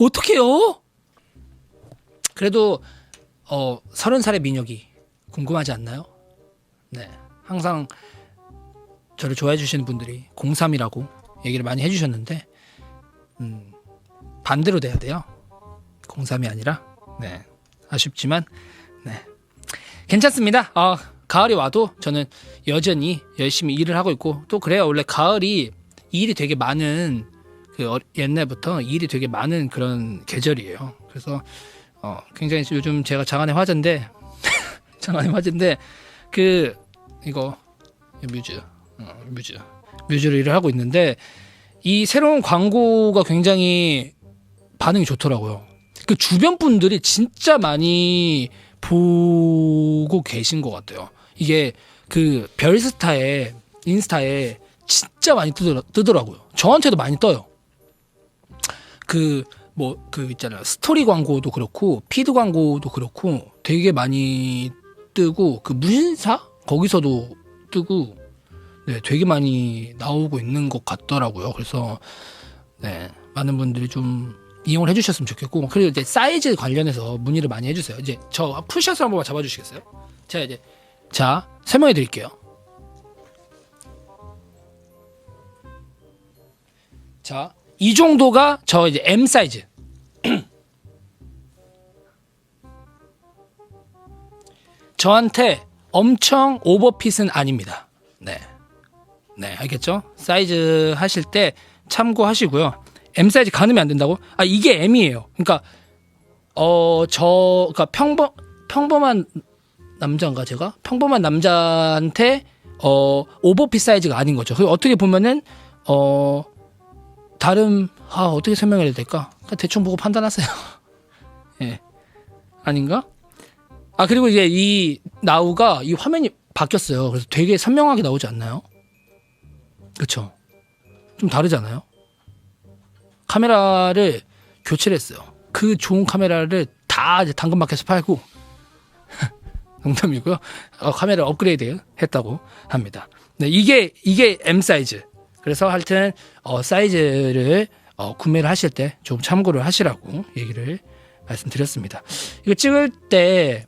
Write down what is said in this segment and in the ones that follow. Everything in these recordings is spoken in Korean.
어떡해요? 그래도 어 서른 살의 민혁이 궁금하지 않나요? 네, 항상 저를 좋아해 주시는 분들이 03이라고 얘기를 많이 해 주셨는데 음, 반대로 돼야 돼요. 03이 아니라 네 아쉽지만 네 괜찮습니다. 어, 가을이 와도 저는 여전히 열심히 일을 하고 있고 또 그래요. 원래 가을이 일이 되게 많은 그 어- 옛날부터 일이 되게 많은 그런 계절이에요. 그래서 어, 굉장히 요즘 제가 장안의 화제인데 장안의 화제인데 그 이거 뮤즈 어, 뮤즈 뮤즈를 일을 하고 있는데 이 새로운 광고가 굉장히 반응이 좋더라고요. 그 주변 분들이 진짜 많이 보고 계신 것 같아요. 이게 그 별스타에 인스타에 진짜 많이 뜨더라, 뜨더라고요. 저한테도 많이 떠요. 그뭐그 있잖아요. 스토리 광고도 그렇고 피드 광고도 그렇고 되게 많이 뜨고 그 무신사 거기서도 뜨고 네, 되게 많이 나오고 있는 것 같더라고요. 그래서 네, 많은 분들이 좀 이용을 해주셨으면 좋겠고 그리고 이제 사이즈 관련해서 문의를 많이 해주세요. 이제 저 풀샷을 한번 잡아주시겠어요? 제가 이제 자 설명해 드릴게요. 자, 이 정도가 저 이제 M 사이즈. 저한테 엄청 오버핏은 아닙니다. 네. 네, 알겠죠? 사이즈 하실 때 참고하시고요. M 사이즈 가늠이 안 된다고? 아, 이게 M이에요. 그러니까 어, 저 그러니까 평범 평범한 남자인가 제가? 평범한 남자한테 어, 오버핏 사이즈가 아닌 거죠. 그 어떻게 보면은 어, 다른 아, 어떻게 설명해야 될까? 그냥 대충 보고 판단하세요. 예. 아닌가? 아, 그리고 이제 이 나우가 이 화면이 바뀌었어요. 그래서 되게 선명하게 나오지 않나요? 그쵸? 좀 다르잖아요? 카메라를 교체를 했어요. 그 좋은 카메라를 다 이제 당근마켓에서 팔고 농담이고요. 어, 카메라 업그레이드 했다고 합니다. 네, 이게 이게 M 사이즈. 그래서 하여튼 어, 사이즈를 어, 구매를 하실 때 좀 참고를 하시라고 얘기를 말씀드렸습니다. 이거 찍을 때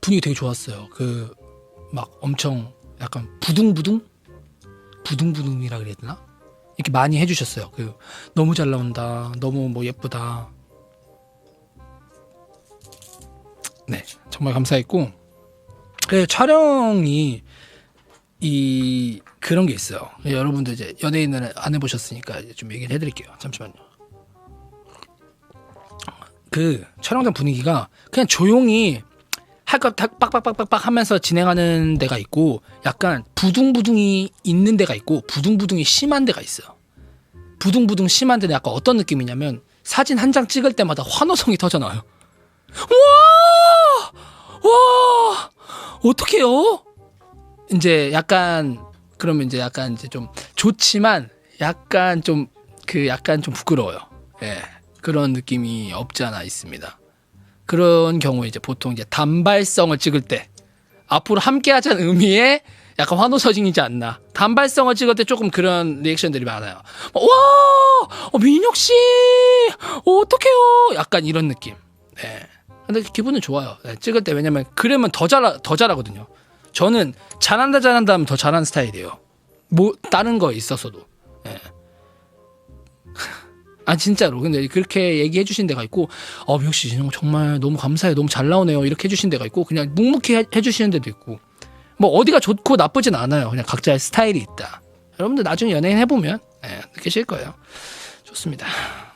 분위기 되게 좋았어요. 그 막 엄청 약간 부둥부둥 부둥부둥이라 그래야 되나? 이렇게 많이 해주셨어요. 그 너무 잘 나온다, 너무 뭐 예쁘다. 네, 정말 감사했고 그 촬영이 이 그런 게 있어요. 여러분들 이제 연예인을 안 해보셨으니까 좀 얘기를 해드릴게요. 잠시만요. 그 촬영장 분위기가 그냥 조용히 할것 빡빡빡빡빡 하면서 진행하는 데가 있고 약간 부둥부둥이 있는 데가 있고 부둥부둥이 심한 데가 있어요. 부둥부둥 심한 데는 약간 어떤 느낌이냐면 사진 한 장 찍을 때마다 환호성이 터져 나와요. 와! 와! 어떡해요? 이제 약간 그러면 이제 약간 이제 좀 좋지만 약간 좀 그 약간 좀 부끄러워요. 예. 그런 느낌이 없지 않아 있습니다. 그런 경우에 이제 보통 이제 단발성을 찍을 때 앞으로 함께 하자는 의미의 약간 환호서징이지 않나. 단발성을 찍을 때 조금 그런 리액션들이 많아요. 와! 어, 민혁 씨! 어, 어떡해요? 약간 이런 느낌. 네. 근데 기분은 좋아요. 네, 찍을 때 왜냐면 그러면 더 잘, 더 잘하거든요. 저는 잘한다 잘한다 하면 더 잘하는 스타일이에요. 뭐 다른 거에 있어서도. 예. 아 진짜로. 근데 그렇게 얘기해 주신 데가 있고 어 역시 정말 너무 감사해요. 너무 잘 나오네요. 이렇게 해 주신 데가 있고 그냥 묵묵히 해, 해 주시는 데도 있고. 뭐 어디가 좋고 나쁘진 않아요. 그냥 각자의 스타일이 있다. 여러분들 나중에 연예인 해보면 예, 느끼실 거예요. 좋습니다